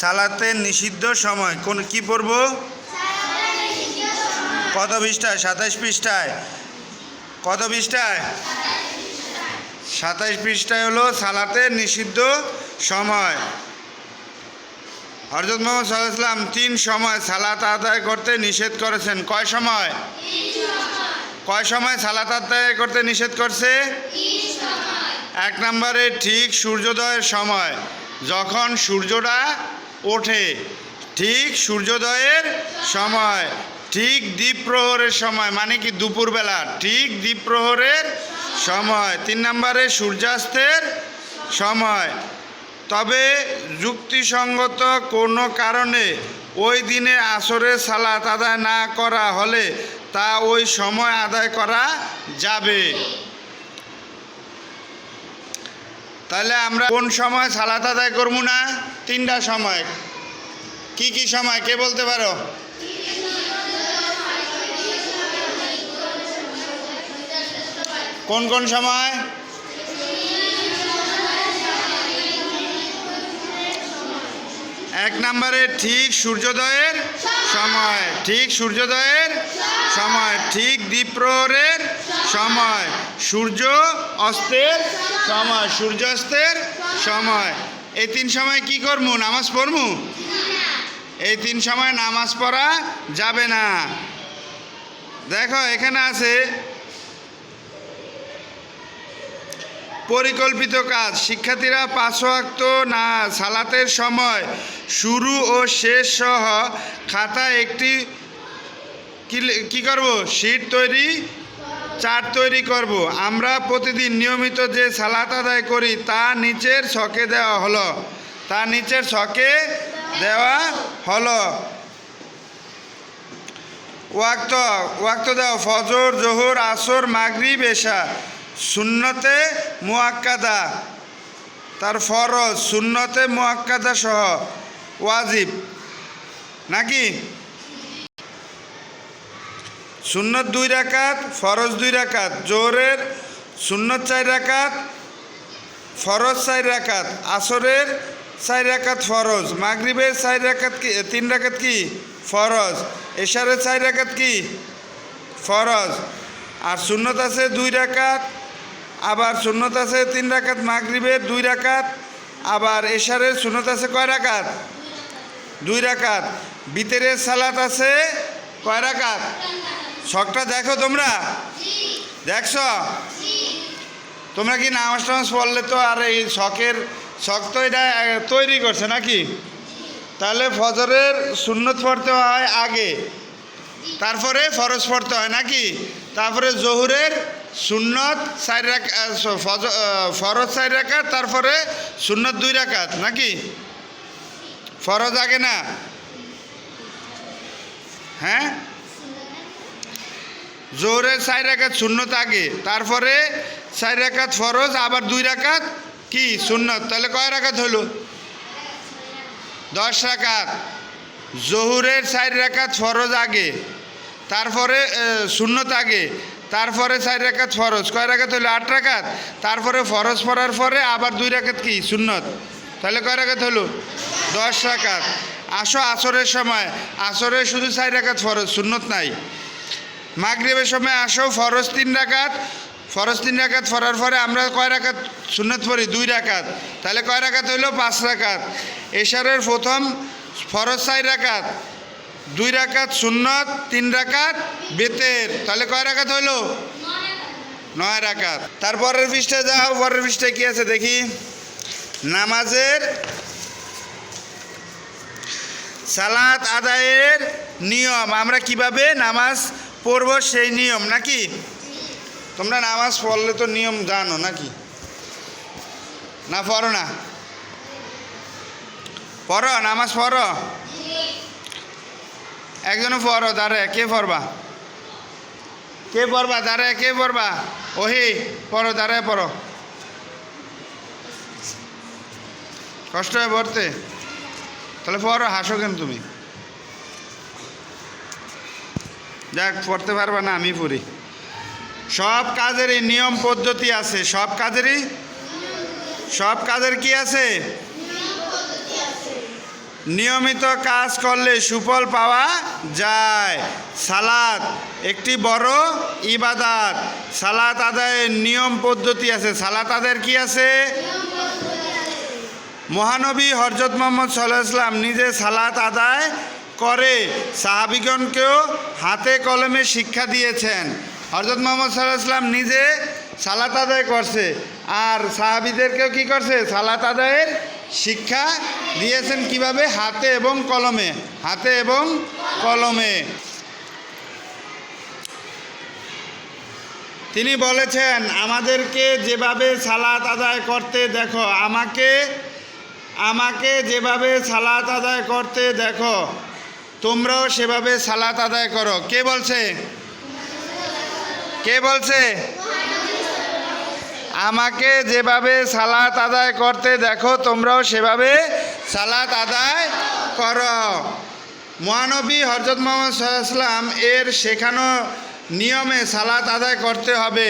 সালাতের নিষিদ্ধ সময়। কোন, কি পড়ব? কত পৃষ্ঠায়? সাতাশ পৃষ্ঠায়। কত পৃষ্ঠায়? সাতাশ পৃষ্ঠায় হলো সালাতে নিষিদ্ধ সময়। হরজত মোহাম্মদ সাল্লাম তিন সময় সালাত আদায় করতে নিষেধ করেছেন। কয় সময়? কয় সময় সালাত আদায় করতে নিষেধ করছে? এক নম্বরে ঠিক সূর্যোদয়ের সময়। যখন সূর্যটা ওঠে। ঠিক সূর্যোদয়ের সময়, ঠিক দ্বীপ প্রহরের সময় মানে কি দুপুরবেলা, ঠিক দ্বীপ প্রহরের সময়। তিন নম্বরে সূর্যাস্তের সময়। তবে যুক্তিসঙ্গত কোনো কারণে ওই দিনে আসরে সালাত আদায় না করা হলে তা ওই সময় আদায় করা যাবে। তাহলে আমরা কোন সময় সালাত আদায় করব না? তিনটা সময়। কি কি সময়? কে বলতে পারো? কোন কোন সময়? এক নম্বরে ঠিক সূর্যোদয়ের সময়, ঠিক সূর্যোদয়ের সময়, ঠিক দ্বীপ্রহরের সময়, সূর্য অস্তের সময় সূর্যাস্তের সময়। এই তিন সময় কি করব নামাজ পড়ব এই তিন সময় নামাজ পড়া যাবে না। দেখো, এখানে আছে পরিকল্পিত কাজ। শিক্ষার্থীরা পাঁচ না, সালাতের সময় শুরু ও শেষ সহ খাতা একটি কি করব? শীট তৈরি, চার্ট তৈরি করব। আমরা প্রতিদিন নিয়মিত যে সালাত আদায় করি, তা নিচের ছকে দেওয়া হলো। তা নিচের ছকে দেওয়া হলো। ওয়াক্ত ওয়াক্ত দাও। ফজর, জোহর, আসর মাগরি এশা। শূন্যতে মুয়াক্কাদা। তার ফরজ শূন্যতে মুয়াক্কাদা সহ। ওয়াজিব। নাকি? সুন্নত দুই রাকাত, ফরজ দুই রাকাত, জোহরের সুন্নত চার রাকাত, ফরজ চার রাকাত, আসরের চার রাকাত ফরজ, মাগরিবের চার রাকাত কি তিন রাকাত কি? ফরজ। এশারের চার রাকাত কি? ফরজ। আর সুন্নত আছে দুই রাকাত, আবার সুন্নত আছে তিন রাকাত, মাগরিবের দুই রাকাত, আবার এশারের সুন্নত আছে কয় রাকাত? দুই রাকাত। বিতেরের সালাত আছে কয় রাকাত? শখটা দেখো তোমরা? দেখছ? তোমরা কি নামাজ টামাজ পড়লে তো আর এই শখের শখ তো এটা তৈরি করছে নাকি? তাহলে ফজরের সুন্নত পড়তে হয় আগে। তারপরে ফরজ পড়তে হয় নাকি? তারপরে জহুরের সুন্নত চার রাখা ফরজ চার রাখাত তারপরে সুন্নত দুই রাখাত নাকি? ফরজ আগে না? হ্যাঁ? জোহরের চার রাকাত সুন্নত আগে, তারপরে চার রাকাত ফরজ, আবার দুই রাকাত কি? সুন্নত। তাহলে কয় রাকাত হলো? দশ রাকাত। জহুরের চার রাকাত ফরজ আগে, তারপরে সুন্নত আগে, তারপরে চার রাকাত ফরজ। কয় রাকাত হলো? আট রাকাত। তারপরে ফরজ পড়ার পরে আবার দুই রাকাত কি? সুন্নত। তাহলে কয় রাকাত হলো? দশ রাকাত। আসো আসরের সময়। আসরে শুধু চার রাকাত ফরজ, সুন্নত নাই। মাগরিবের সময় আসো, ফরজ তিন রাকাত। ফরজ তিন রাকাত ফরার পরে আমরা কয় রাকাত সুন্নত পড়ি? দুই রাকাত। তাহলে কয় রাকাত হইল? পাঁচ রাকাত। এশারের প্রথম ফরজ চার রাকাত। দুই রাকাত সুন্নত, তিন রাকাত বেতের। তাহলে কয় রাকাত হইল? নয় রাকাত। তারপরের পৃষ্ঠে যাও, পরের পৃষ্ঠে কি আছে দেখি? নামাজের সালাত আদায়ের নিয়ম। আমরা কীভাবে নামাজ পড়ব সেই নিয়ম নাকি? তোমরা নামাজ পড়লে তো নিয়ম জানো নাকি? না পড়ো না? পড়ো, নামাজ পড়ো? একজনও পড়ো, দাঁড়ে, কে পড়বা? কে পড়বা, দাঁড়ে, কে পড়বা? ওহি, পড়ো দাঁড়ে পড়ো। কষ্ট হয় পড়তে? তাহলে পড়ো হাসো কেন তুমি? যাক পড়তে পারবা না, আমি পড়ি। সব কাজেরই নিয়ম, পদ্ধতি আছে। সব কাজেরই? সব কাজের কি আছে? নিয়মিত কাজ করলে সুফল পাওয়া যায়। সালাদ একটি বড় ইবাদাত। সালাত আদায়ের নিয়ম, পদ্ধতি আছে। সালাত আদায়ের কি আছে? মহানবী হরজত মোহাম্মদ সাল্লাহ নিজে সালাত আদায় করে সাহাবিগণকেও হাতে কলমে শিক্ষা দিয়েছেন। হরজত মোহাম্মদ সাল্লাহ নিজে সালাত আদায় করছে আর সাহাবিদেরকেও কি করছে? সালাত আদায়ের শিক্ষা দিয়েছেন কীভাবে? হাতে এবং কলমে, হাতে এবং কলমে। তিনি বলেছেন, আমাদেরকে যেভাবে সালাত আদায় করতে দেখো, আমাকে আমাকে যেভাবে সালাত আদায় করতে দেখো, তোমরাও সেভাবে সালাত আদায় করো। কে বলছে? কে বলছে? আমাকে যেভাবে সালাত আদায় করতে দেখো, তোমরাও সেভাবে সালাত আদায় করো। মহানবী হরজত মোহাম্মদ সাল্লাম এর শেখানো নিয়মে সালাত আদায় করতে হবে।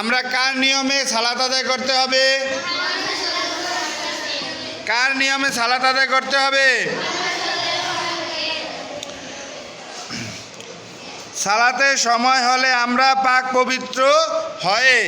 আমরা কার নিয়মে সালাত আদায় করতে হবে? কার নিয়মে সালাত আদায় করতে হবে? সালাতে সময় হলে আমরা পাক পবিত্র হয়ে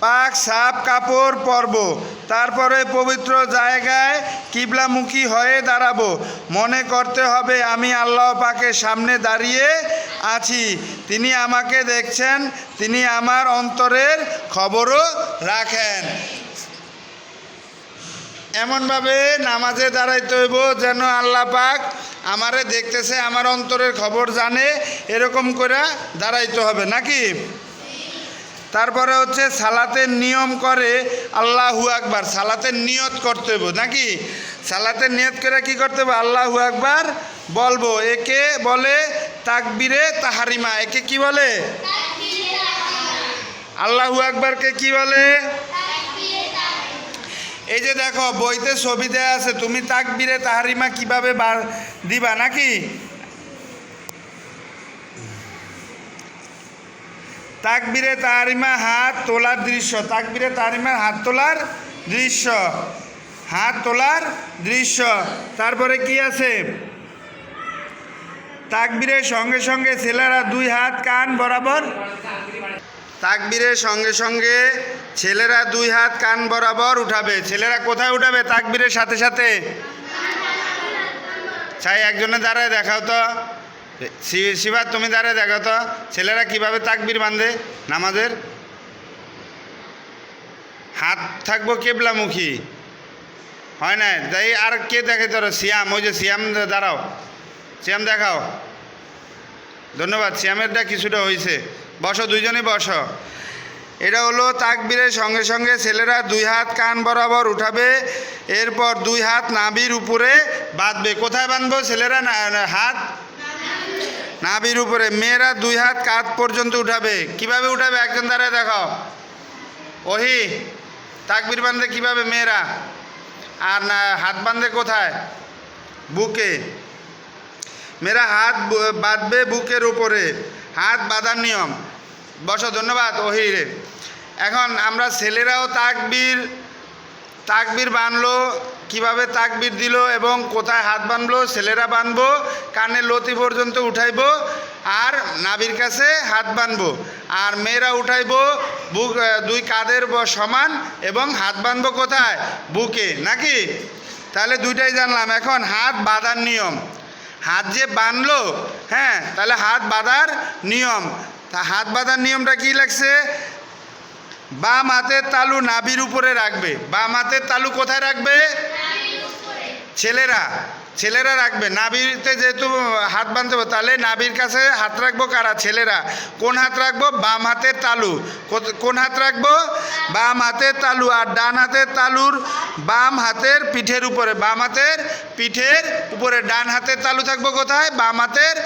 পাক সাপ কাপড় পরব। তারপরে পবিত্র জায়গায় কিবলামুখী হয়ে দাঁড়াবো। মনে করতে হবে আমি আল্লাহ পাকের সামনে দাঁড়িয়ে আছি। তিনি আমাকে দেখছেন, তিনি আমার অন্তরের খবরও রাখেন। এমনভাবে নামাজে দাঁড়াইতে হইব যেন আল্লাহ পাক আমারে দেখতেছে আমার অন্তরের খবর জানে এরকম করে দাঁড়াইতে হবে নাকি? তারপরে হচ্ছে সালাতের নিয়ম করে আল্লাহু আকবার সালাতের নিয়ত করতে হইব নাকি? সালাতের নিয়ত করে কি করতে হবে আল্লাহু আকবার বলব একে বলে তাকবিরে তাহারিমা একে কি বলে? আল্লাহু আকবারকে কি বলে? এই যে দেখো, বইতে ছবি দেয়া আছে, তুমি তাকবিরে তাহারিমা কীভাবে বার দিবা নাকি? তাকবিরে তাহারিমা হাত তোলার দৃশ্য, তাকবিরে তাহারিমার হাত তোলার দৃশ্য, হাত তোলার দৃশ্য। তারপরে কি আছে? তাকবীরের সঙ্গে সঙ্গে ছেলেরা দুই হাত কান বরাবর তাকবীরের সঙ্গে সঙ্গে ছেলেরা দুই হাত কান বরাবর উঠাবে। ছেলেরা কোথায় উঠাবে তাকবীরের সাথে সাথে? চাই একজনে দাঁড়ায়, দেখাও তো। শিবা তুমি দাঁড়ায়, দেখাও তো। ছেলেরা কীভাবে তাকবীর বাঁধে নামাজের? হাত থাকব কেবলামুখী। হয় না তাই আর কে দেখে তোর? সিয়াম, ওই যে সিয়াম, দাঁড়াও। সিয়াম, দেখাও। ধন্যবাদ, সিয়ামেরটা কিছুটা হয়েছে বসো, দুইজনে বসো। এটা হলো তাকবীরের সঙ্গে সঙ্গে ছেলেরা দুই হাত কান বরাবর উঠাবে, এরপর দুই হাত নাভির উপরে বাঁধবে। কোথায় বাঁধবো ছেলেরা? হাত? নাভির উপরে। মেয়েরা দুই হাত কাঁধ পর্যন্ত উঠাবে। কীভাবে উঠাবে? একজন দাঁড়ায় দেখাও। ওহি, তাকবির বাঁধে কীভাবে মেয়েরা? আর না, হাত বাঁধে কোথায়? বুকে। মেয়েরা হাত বাঁধবে বুকের উপরে। হাত বাঁধার নিয়ম। বসো, ধন্যবাদ ওহিরে এখন আমরা ছেলেরাও তাকবীর তাকবীর বাঁধলো কীভাবে তাকবীর দিল এবং কোথায় হাত বাঁধলো ছেলেরা বাঁধবো কানের লতি পর্যন্ত উঠাইবো, আর নাবির কাছে হাত বাঁধবো আর মেয়েরা উঠাইবো, বুক দুই কাঁধের ব- সমান এবং হাত বাঁধবো কোথায়? বুকে, নাকি? তাহলে দুইটাই জানলাম। এখন হাত বাঁধার নিয়ম। হাত যে বাঁধলো হ্যাঁ তাহলে হাত বাঁধার নিয়ম। তা হাত বাঁধার নিয়মটা কি লাগছে? বাম হাতের তালু নাভির উপরে রাখবে। বাম হাতের তালু কোথায় রাখবে? ছেলেরা। ছেলেরা রাখবে। নাভিতে যেহেতু হাত বাঁধতে তাহলে নাভির কাছে হাত রাখব কারা? ছেলেরা। কোন হাত রাখব? বাম হাতের তালু। কোন হাত রাখব? বাম হাতের তালু আর ডান হাতের তালুর বাম হাতের পিঠের উপরে। বাম হাতের পিঠের উপরে। ডান হাতের তালু থাকব কোথায়? বাম হাতের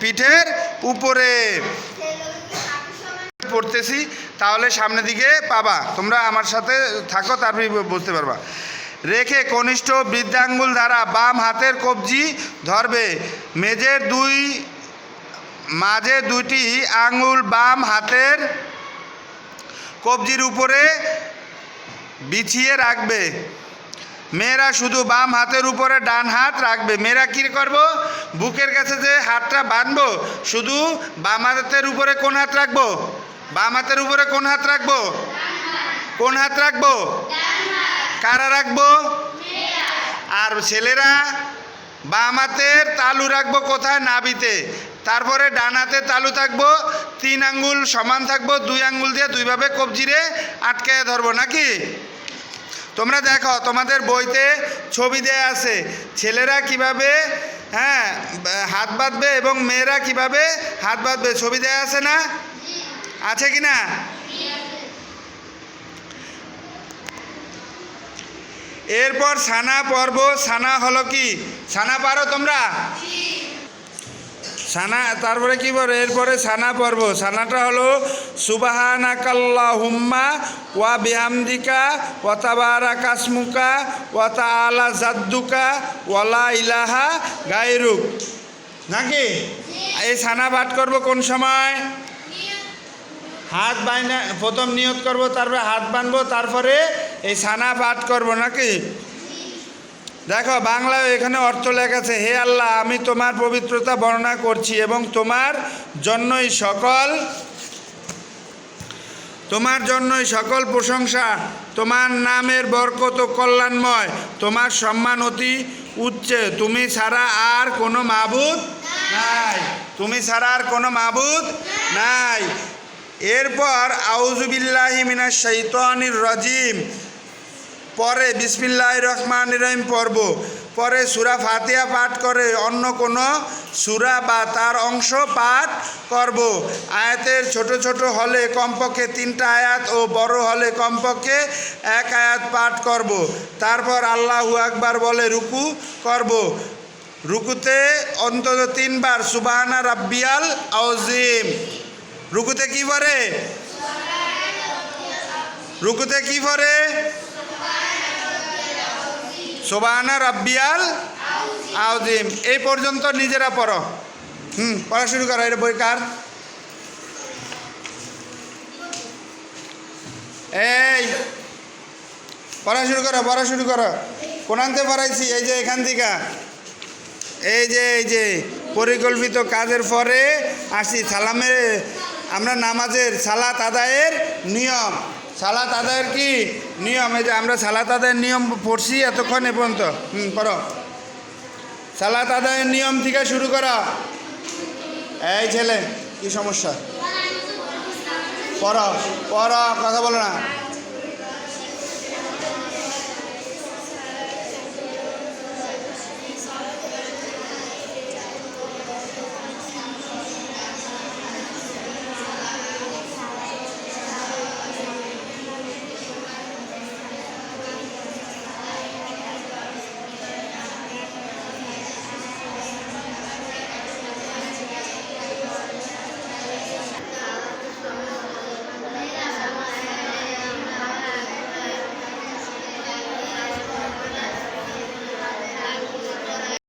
পিঠের উপরে। পড়তেছি, তাহলে সামনের দিকে পাবা। তোমরা আমার সাথে থাকো, তারপরে বুঝতে পারবা। রেখে কনিষ্ঠ বৃদ্ধাঙ্গুল দ্বারা বাম হাতের কবজি ধরবে। মেজের দুই, মাঝে দুইটি আঙ্গুল বাম হাতের কবজির উপরে বিছিয়ে রাখবে। মেয়েরা শুধু বাম হাতের উপরে ডান হাত রাখবে। মেয়েরা কী করব? বুকের কাছে যে হাতটা বাঁধবো, শুধু বাম হাতের উপরে কোন হাত রাখব? বাম হাতের উপরে কোন হাত রাখব? কোন হাত রাখব? কারা রাখব? আর ছেলেরা? বাম হাতের তালু রাখব কোথায়? নাবিতে তারপরে ডানাতে তালু থাকব, তিন আঙ্গুল সমান থাকব, দুই আঙ্গুল দিয়ে দুইভাবে কবজিরে আটকে ধরবো নাকি? তোমরা দেখো, তোমাদের বইতে ছবি দেয়া আছে, ছেলেরা কীভাবে হ্যাঁ হাত বাঁধবে এবং মেয়েরা কীভাবে হাত বাঁধবে, ছবি দেয়া আছে না? আছে কি না? এরপর সানা পর্ব। সানা হলো কি? সানা পারো তোমরা? সানা তারপরে কি বলো এরপরে সানা পর্ব। সানাটা হলো সুবাহানাকাল্লা হুম্মা ওয়া বিহামদিকা ওয়া তাবারা কাসমুকা ওয়াতা আলা জাদ্দুকা ওয়ালা ইলাহা গায়রুক। নাকি? এই সানা পাঠ করব কোন সময়? হাত বাইনা প্রথম নিয়ত করব তারপরে হাত বানবো তারপরে এই সানা পাঠ করব নাকি? দেখো, বাংলায় এখানে অর্থ লেখা আছে, হে আল্লাহ, আমি তোমার পবিত্রতা বর্ণনা করছি এবং তোমার জন্যই সকল, তোমার জন্যই সকল প্রশংসা, তোমার নামের বরকত ও কল্যাণময়, তোমার সম্মান অতি উচ্চে। তুমি ছাড়া আর কোনো মাবুদ নাই। তুমি ছাড়া আর কোনো মাবুদ নাই। এরপর আউজুবিল্লাহি মিনাশ শৈতানির রাজিম। পরে বিসমিল্লাহ রহমান রহিম পর্ব পরে সুরা ফাতিয়া পাঠ করে অন্য কোনো সুরা বা তার অংশ পাঠ করব। আয়াতের ছোট ছোট হলে কমপক্ষে তিনটা আয়াত ও বড় হলে কমপক্ষে এক আয়াত পাঠ করব। তারপর আল্লাহু আকবার বলে রুকু করব। রুকুতে অন্তত তিনবার সুবাহানা রাব্বিয়াল আউজিম রুকুতে কি পরে রুকুতে কি পরে সোবাহানা রাব্বিয়াল আউজিম এই পর্যন্ত নিজেরা পড়ো। হুম, পড়া শুরু করো, এটা বই কার এই, পড়া শুরু করো, পড়া শুরু করো। কোনান্তে পড়াইছি, এই যে এখান থেকে। এই যে এই যে, পরিকল্পিত কাজের পরে আসি, সালামের, আমরা নামাজের সালাত আদায়ের নিয়ম। সালাত আদায়ের কি নিয়ম? এই যে আমরা সালাত আদায়ের নিয়ম পড়ছি এতক্ষণ এ পর্যন্ত। হুম করো সালাত আদায়ের নিয়ম থেকে শুরু করো। এই ছেলে, কি সমস্যা? পড়ো পড়ো, কথা বলো না।